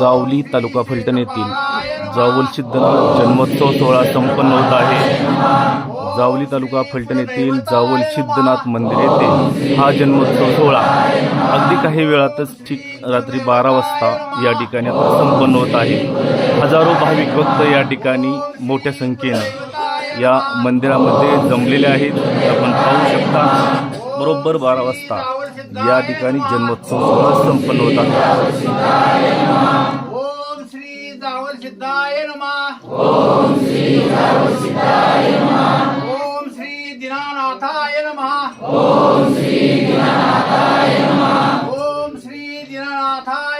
जावली तालुका फलटण येथील जावल सिद्धनाथ जन्मोत्सव सोहळा संपन्न होत आहे. जावली तालुका फलटण येथील जावल सिद्धनाथ मंदिर येथे हा जन्मोत्सव सोहळा अगदी काही वेळातच ठीक रात्री बारा वाजता या ठिकाणी आता संपन्न होत आहे. हजारो भाविक भक्त या ठिकाणी मोठ्या संख्येनं या मंदिरामध्ये जमलेले आहेत. आपण पाहू शकता बरोबर बारा वाजता. या ठिकाणी जन्मोत्सव संपन्न होत आहे. ओम श्री जावल सिद्धाय नमः. ओम श्री जावल सिद्धाय नमः. ओम श्री दिनानाथाय नमः. ओम श्री दिनानाथाय नमः. ओम श्री दिनानाथाय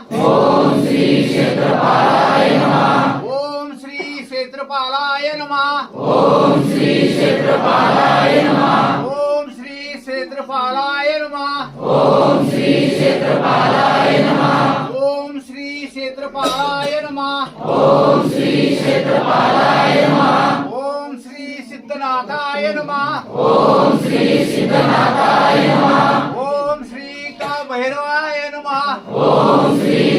ओम श्री क्षेत्रपालाय नमः। ओम श्री क्षेत्रपालाय नमः। ओम श्री क्षेत्रपालाय नमः। ओम श्री क्षेत्रपालाय नमः। ओम श्री क्षेत्रपालाय नमः। ओम श्री क्षेत्रपालाय नमः। ओम श्री क्षेत्रपालाय नमः ओम श्री सिद्धनाथाय नमः ओम श्री सिद्धनाथ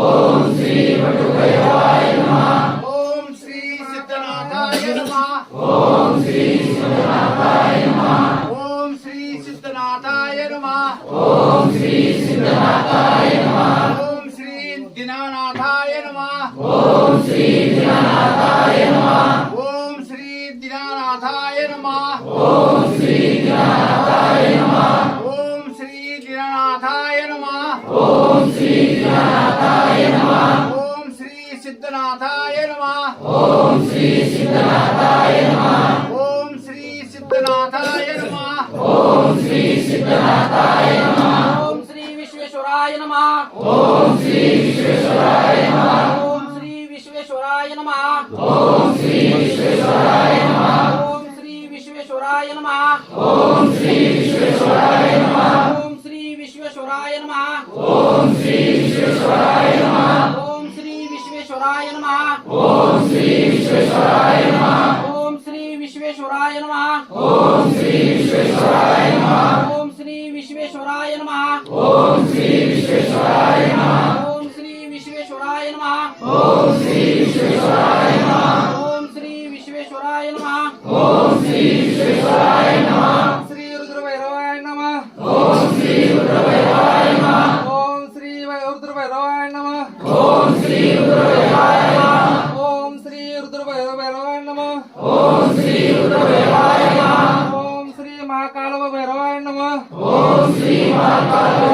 ఓం శ్రీ వటుకైవాయ నమః ఓం శ్రీ సిద్ధనాథాయ నమః ఓం శ్రీ సిద్ధనాథాయ सिद्धनाथाय नमः। ओम श्री सिद्धनाथाय नमः। ओम श्री सिद्धनाथाय नमः। ओम श्री विश्वेश्वराय नमः। ओम श्री विश्वेश्वराय नमः। ओम श्री विश्वेश्वराय नमः। ओम ओम श्री विश्वेश्वराय नमः। ओम श्री विश्वेश्वराय नमः। ओम श्री विश्वेश्वराय नमः। ओम श्री विश्वेश्वराय नमः। ओम श्री विश्वेश्वराय नमः। ओम श्री विश्वेश्वराय नमः ओम श्री विश्वेश्वराय नमः ओम श्री विश्वेश्वराय नमः ओम श्री विश्वेश्वराय ఓం శ్రీ మహాకాళ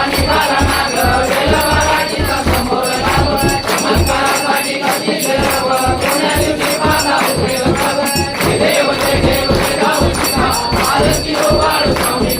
Claro, claro.